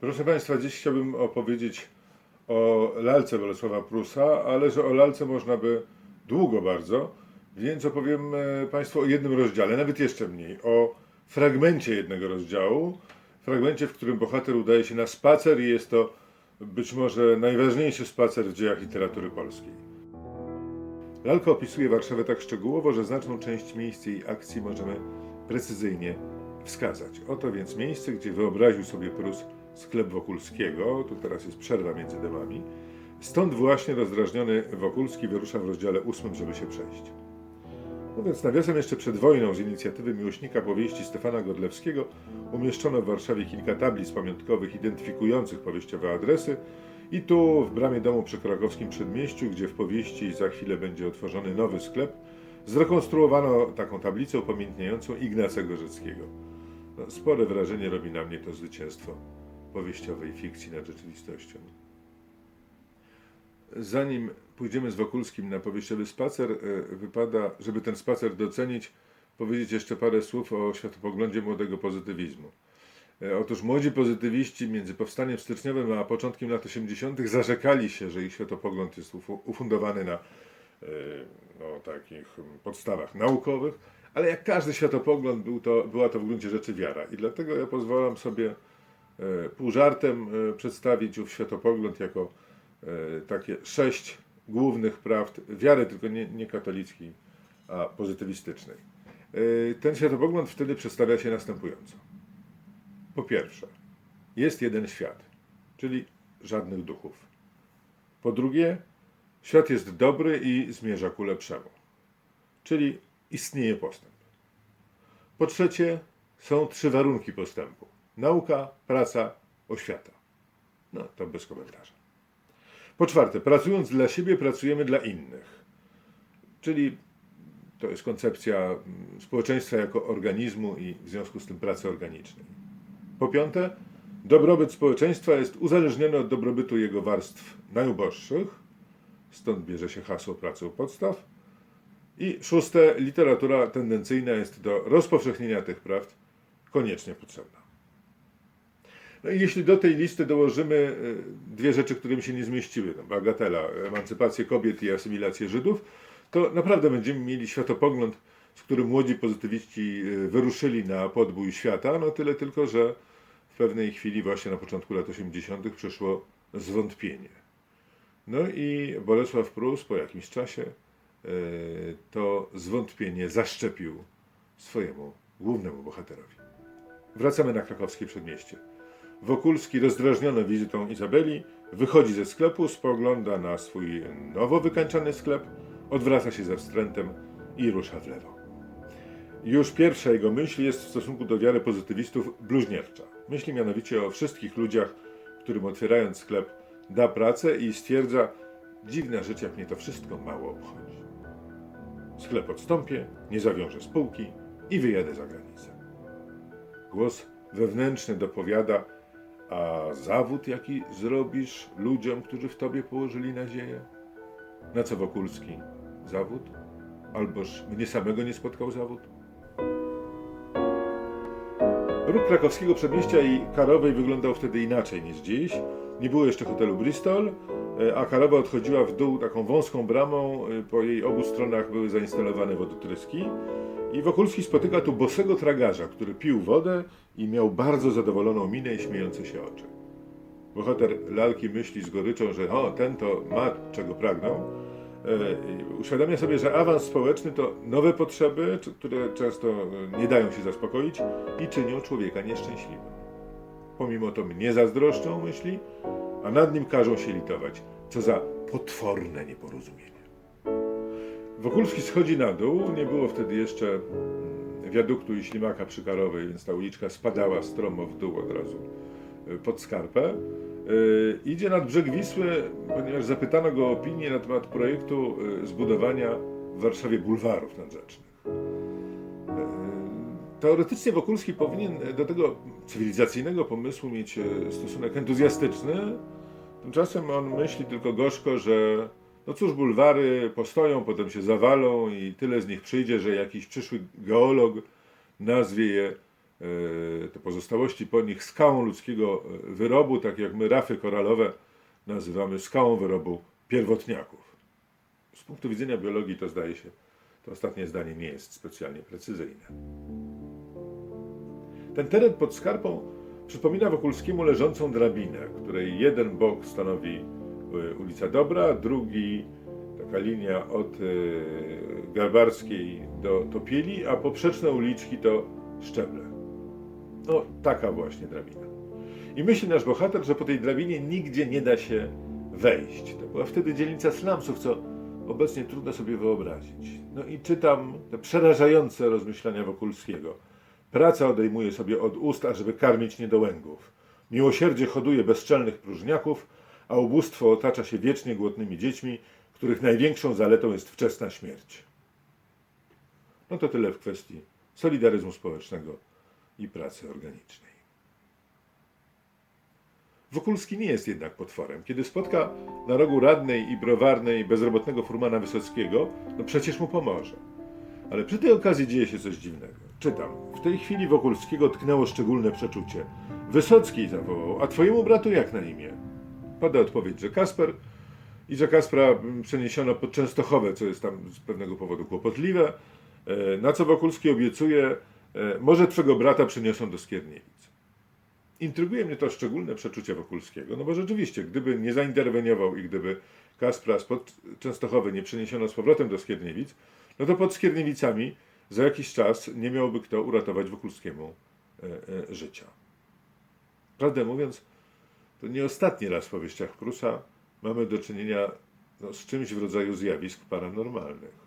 Proszę Państwa, dziś chciałbym opowiedzieć o lalce Bolesława Prusa, ale że o lalce można by długo bardzo, więc opowiem e, Państwu o jednym rozdziale, nawet jeszcze mniej, o fragmencie jednego rozdziału, fragmencie, w którym bohater udaje się na spacer i jest to być może najważniejszy spacer w dziejach literatury polskiej. Lalka opisuje Warszawę tak szczegółowo, że znaczną część miejsc jej akcji możemy precyzyjnie wskazać. Oto więc miejsce, gdzie wyobraził sobie Prus sklep Wokulskiego, tu teraz jest przerwa między demami. Stąd właśnie rozdrażniony Wokulski wyrusza w rozdziale ósmym, żeby się przejść. Mówiąc nawiasem, jeszcze przed wojną z inicjatywy miłośnika powieści Stefana Godlewskiego umieszczono w Warszawie kilka tablic pamiątkowych identyfikujących powieściowe adresy i tu, w bramie domu przy krakowskim przedmieściu, gdzie w powieści za chwilę będzie otworzony nowy sklep, zrekonstruowano taką tablicę upamiętniającą Ignacego Rzeckiego. No, spore wrażenie robi na mnie to zwycięstwo powieściowej fikcji nad rzeczywistością. Zanim pójdziemy z Wokulskim na powieściowy spacer, e, wypada, żeby ten spacer docenić, powiedzieć jeszcze parę słów o światopoglądzie młodego pozytywizmu. E, Otóż młodzi pozytywiści między powstaniem styczniowym a początkiem lat 80. zarzekali się, że ich światopogląd jest ufu- ufundowany na e, no, takich podstawach naukowych, ale jak każdy światopogląd był to, była to w gruncie rzeczy wiara. I dlatego ja pozwalam sobie pół żartem przedstawić ów światopogląd jako takie sześć głównych prawd wiary, tylko nie, nie katolickiej, a pozytywistycznej. E, Ten światopogląd wtedy przedstawia się następująco. Po pierwsze, jest jeden świat, czyli żadnych duchów. Po drugie, świat jest dobry i zmierza ku lepszemu, czyli istnieje postęp. Po trzecie, są trzy warunki postępu: nauka, praca, oświata. No, to bez komentarza. Po czwarte, pracując dla siebie, pracujemy dla innych. Czyli to jest koncepcja mm, społeczeństwa jako organizmu i w związku z tym pracy organicznej. Po piąte, dobrobyt społeczeństwa jest uzależniony od dobrobytu jego warstw najuboższych, stąd bierze się hasło pracy u podstaw. I szóste, literatura tendencyjna jest do rozpowszechnienia tych prawd koniecznie potrzebna. No i jeśli do tej listy dołożymy e, dwie rzeczy, które mi się nie zmieściły, no bagatela, emancypację kobiet i asymilację Żydów, to naprawdę będziemy mieli światopogląd, z którym młodzi pozytywiści e, wyruszyli na podbój świata, no tyle tylko, że w pewnej chwili, właśnie na początku lat 80., przyszło zwątpienie. No i Bolesław Prus po jakimś czasie e, to zwątpienie zaszczepił swojemu głównemu bohaterowi. Wracamy na krakowskie przedmieście. Wokulski, rozdrażniony wizytą Izabeli, wychodzi ze sklepu, spogląda na swój nowo wykańczany sklep, odwraca się ze wstrętem i rusza w lewo. Już pierwsza jego myśl jest w stosunku do wiary pozytywistów bluźniercza. Myśli mianowicie o wszystkich ludziach, którym otwierając sklep da pracę i stwierdza, dziwna rzecz, jak mnie to wszystko mało obchodzi. Sklep odstąpię, nie zawiążę spółki i wyjadę za granicę. Głos wewnętrzny dopowiada, a zawód jaki zrobisz ludziom, którzy w tobie położyli nadzieję? Na co Wokulski? Zawód? Alboż mnie samego nie spotkał zawód? Ruch krakowskiego przedmieścia i Karowej wyglądał wtedy inaczej niż dziś. Nie było jeszcze hotelu Bristol, a Karowa odchodziła w dół taką wąską bramą. e, Po jej obu stronach były zainstalowane wodotryski. I Wokulski spotyka tu bosego tragarza, który pił wodę i miał bardzo zadowoloną minę i śmiejące się oczy. Bohater lalki myśli z goryczą, że o, ten to ma czego pragnął. E, uświadamia sobie, że awans społeczny to nowe potrzeby, które często e, nie dają się zaspokoić i czynią człowieka nieszczęśliwym. Pomimo to mnie zazdroszczą, myśli, a nad nim każą się litować. Co za potworne nieporozumienie. Wokulski schodzi na dół, nie było wtedy jeszcze mm, wiaduktu i ślimaka przy Karowej, więc ta uliczka spadała stromo w dół od razu y, pod skarpę. Y, Idzie nad brzeg Wisły, ponieważ zapytano go o opinię na temat projektu y, zbudowania w Warszawie bulwarów nadrzecznych. Teoretycznie Wokulski powinien do tego cywilizacyjnego pomysłu mieć e, stosunek entuzjastyczny. Tymczasem on myśli tylko gorzko, że no cóż, bulwary postoją, potem się zawalą i tyle z nich przyjdzie, że jakiś przyszły geolog nazwie je e, te pozostałości po nich skałą ludzkiego e, wyrobu, tak jak my rafy koralowe nazywamy skałą wyrobu pierwotniaków. Z punktu widzenia biologii to zdaje się, to ostatnie zdanie nie jest specjalnie precyzyjne. Ten teren pod skarpą przypomina Wokulskiemu leżącą drabinę, której jeden bok stanowi y, ulica Dobra, drugi taka linia od y, Garbarskiej do Topieli, a poprzeczne uliczki to szczeble. No, taka właśnie drabina. I myśli nasz bohater, że po tej drabinie nigdzie nie da się wejść. To była wtedy dzielnica slumsów, co obecnie trudno sobie wyobrazić. No i czytam te przerażające rozmyślania Wokulskiego. Praca odejmuje sobie od ust, ażeby karmić niedołęgów. Miłosierdzie hoduje bezczelnych próżniaków, a ubóstwo otacza się wiecznie głodnymi dziećmi, których największą zaletą jest wczesna śmierć. No to tyle w kwestii solidaryzmu społecznego i pracy organicznej. Wokulski nie jest jednak potworem. Kiedy spotka na rogu radnej i browarnej bezrobotnego furmana Wysockiego, no przecież mu pomoże. Ale przy tej okazji dzieje się coś dziwnego. Czytam. W tej chwili Wokulskiego tknęło szczególne przeczucie. Wysocki zawołał, a twojemu bratu jak na imię? Pada odpowiedź, że Kasper i że Kaspra mm, przeniesiono pod Częstochowę, co jest tam z pewnego powodu kłopotliwe, e, na co Wokulski obiecuje, e, może twego brata przeniosą do Skierniewic. Intryguje mnie to szczególne przeczucie Wokulskiego, no bo rzeczywiście, gdyby nie zainterweniował i gdyby Kaspra spod Częstochowy nie przeniesiono z powrotem do Skierniewic, no to pod Skierniewicami za jakiś czas nie miałby kto uratować Wokulskiemu e, e, życia. Prawdę mówiąc, to nie ostatni raz w powieściach Prusa mamy do czynienia no, z czymś w rodzaju zjawisk paranormalnych.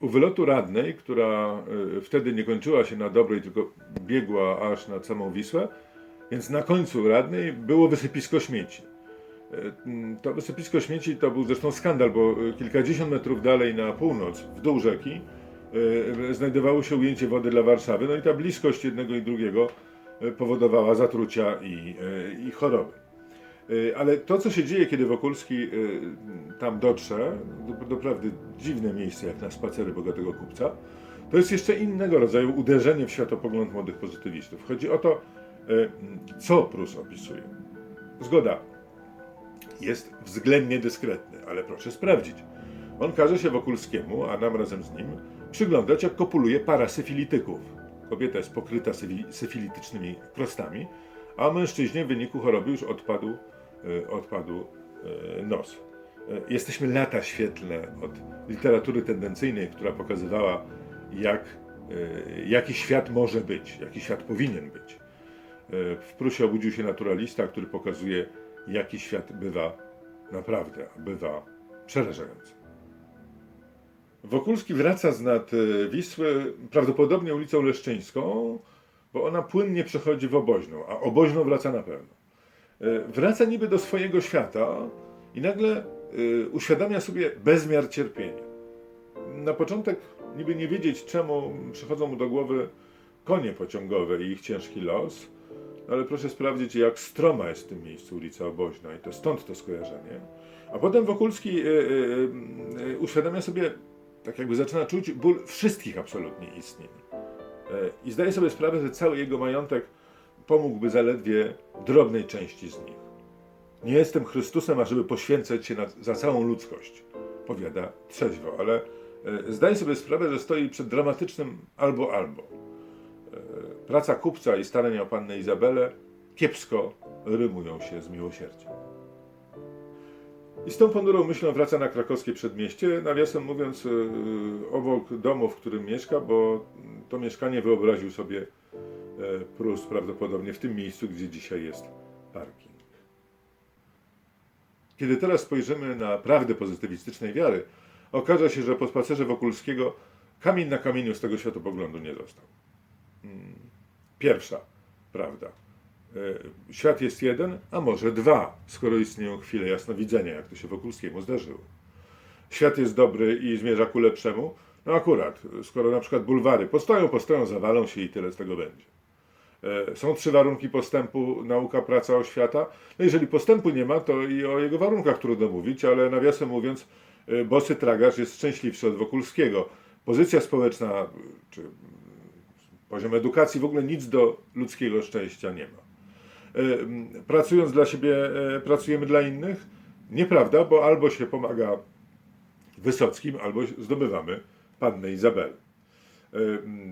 U wylotu radnej, która y, wtedy nie kończyła się na dobrej, tylko biegła aż nad samą Wisłę, więc na końcu radnej było wysypisko śmieci. Mm, To wysypisko śmieci to był zresztą skandal, bo y, kilkadziesiąt metrów dalej na północ, w dół rzeki, y, znajdowało się ujęcie wody dla Warszawy, no i ta bliskość jednego i drugiego powodowała zatrucia i, i choroby. Ale to, co się dzieje, kiedy Wokulski tam dotrze, do- doprawdy dziwne miejsce jak na spacery bogatego kupca, to jest jeszcze innego rodzaju uderzenie w światopogląd młodych pozytywistów. Chodzi o to, co Prus opisuje. Zgoda, jest względnie dyskretny, ale proszę sprawdzić. On każe się Wokulskiemu, a nam razem z nim, przyglądać, jak kopuluje para syfilityków. Kobieta jest pokryta syfi- syfilitycznymi krostami, a mężczyźnie w wyniku choroby już odpadł, e, odpadł e, nos. E, Jesteśmy lata świetlne od literatury tendencyjnej, która pokazywała, jak, jaki świat może być, jaki świat powinien być. W Prusie obudził się naturalista, który pokazuje, jaki świat bywa naprawdę, bywa przerażający. Wokulski wraca z nad e, Wisły, prawdopodobnie ulicą Leszczyńską, bo ona płynnie przechodzi w Oboźną, a Oboźną wraca na pewno. E, Wraca niby do swojego świata i nagle e, uświadamia sobie bezmiar cierpienia. Na początek niby nie wiedzieć, czemu przychodzą mu do głowy konie pociągowe i ich ciężki los, ale proszę sprawdzić, jak stroma jest w tym miejscu ulica Oboźna i to stąd to skojarzenie. A potem Wokulski e, uświadamia sobie, tak jakby zaczyna czuć ból wszystkich absolutnie istnień. E, I zdaje sobie sprawę, że cały jego majątek pomógłby zaledwie drobnej części z nich. Nie jestem Chrystusem, ażeby poświęcać się na, za całą ludzkość, powiada trzeźwo, ale e, zdaje sobie sprawę, że stoi przed dramatycznym albo albo. E, Praca kupca i starania o pannę Izabelę kiepsko rymują się z miłosierdziem. I z tą ponurą myślą wraca na krakowskie przedmieście, nawiasem mówiąc, yy, obok domu, w którym mieszka, bo to mieszkanie wyobraził sobie e, Prus prawdopodobnie w tym miejscu, gdzie dzisiaj jest parking. Kiedy teraz spojrzymy na prawdę pozytywistycznej wiary, okaże się, że po spacerze Wokulskiego kamień na kamieniu z tego światopoglądu nie został. Mm, Pierwsza prawda. E, Świat jest jeden, a może dwa, skoro istnieją chwile jasnowidzenia, jak to się Wokulskiemu zdarzyło. Świat jest dobry i zmierza ku lepszemu, No akurat, skoro na przykład bulwary postoją, postoją, zawalą się i tyle z tego będzie. E, Są trzy warunki postępu nauka, praca, oświata. No jeżeli postępu nie ma, to i o jego warunkach trudno mówić, ale nawiasem mówiąc, e, bosy tragarz jest szczęśliwszy od Wokulskiego. Pozycja społeczna czy poziom edukacji w ogóle nic do ludzkiego szczęścia nie ma. E, Pracując dla siebie, e, pracujemy dla innych? Nieprawda, bo albo się pomaga Wysockim, albo zdobywamy pannę Izabelę. E,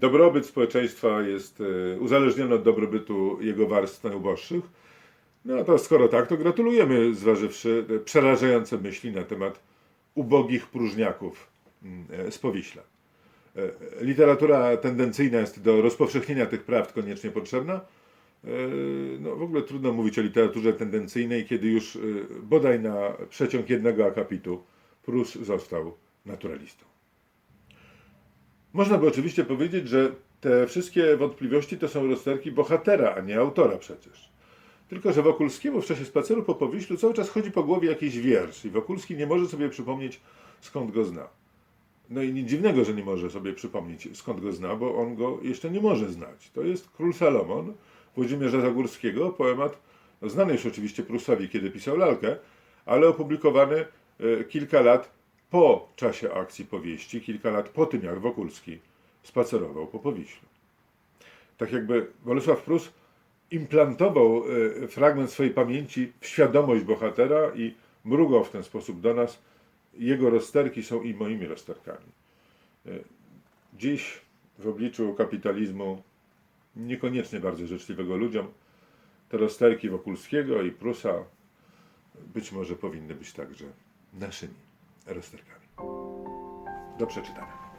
Dobrobyt społeczeństwa jest uzależniony od dobrobytu jego warstw najuboższych. No to skoro tak, to gratulujemy, zważywszy przerażające myśli na temat ubogich próżniaków z Powiśla. E, Literatura tendencyjna jest do rozpowszechnienia tych prawd koniecznie potrzebna. E, No, w ogóle trudno mówić o literaturze tendencyjnej, kiedy już e, bodaj na przeciąg jednego akapitu Prus został naturalistą. Można by oczywiście powiedzieć, że te wszystkie wątpliwości to są rozterki bohatera, a nie autora przecież. Tylko, że Wokulskiemu w czasie spaceru po Powiślu cały czas chodzi po głowie jakiś wiersz i Wokulski nie może sobie przypomnieć, skąd go zna. No i nic dziwnego, że nie może sobie przypomnieć, skąd go zna, bo on go jeszcze nie może znać. To jest Król Salomon Włodzimierza Zagórskiego, poemat no, znany już oczywiście Prusowi, kiedy pisał lalkę, ale opublikowany e, kilka lat po czasie akcji powieści, kilka lat po tym, jak Wokulski spacerował po Powiślu. Tak jakby Bolesław Prus implantował e, fragment swojej pamięci w świadomość bohatera i mrugał w ten sposób do nas. Jego rozterki są i moimi rozterkami. E, Dziś w obliczu kapitalizmu niekoniecznie bardzo życzliwego ludziom, te rozterki Wokulskiego i Prusa być może powinny być także naszymi rozterkami. Do przeczytania.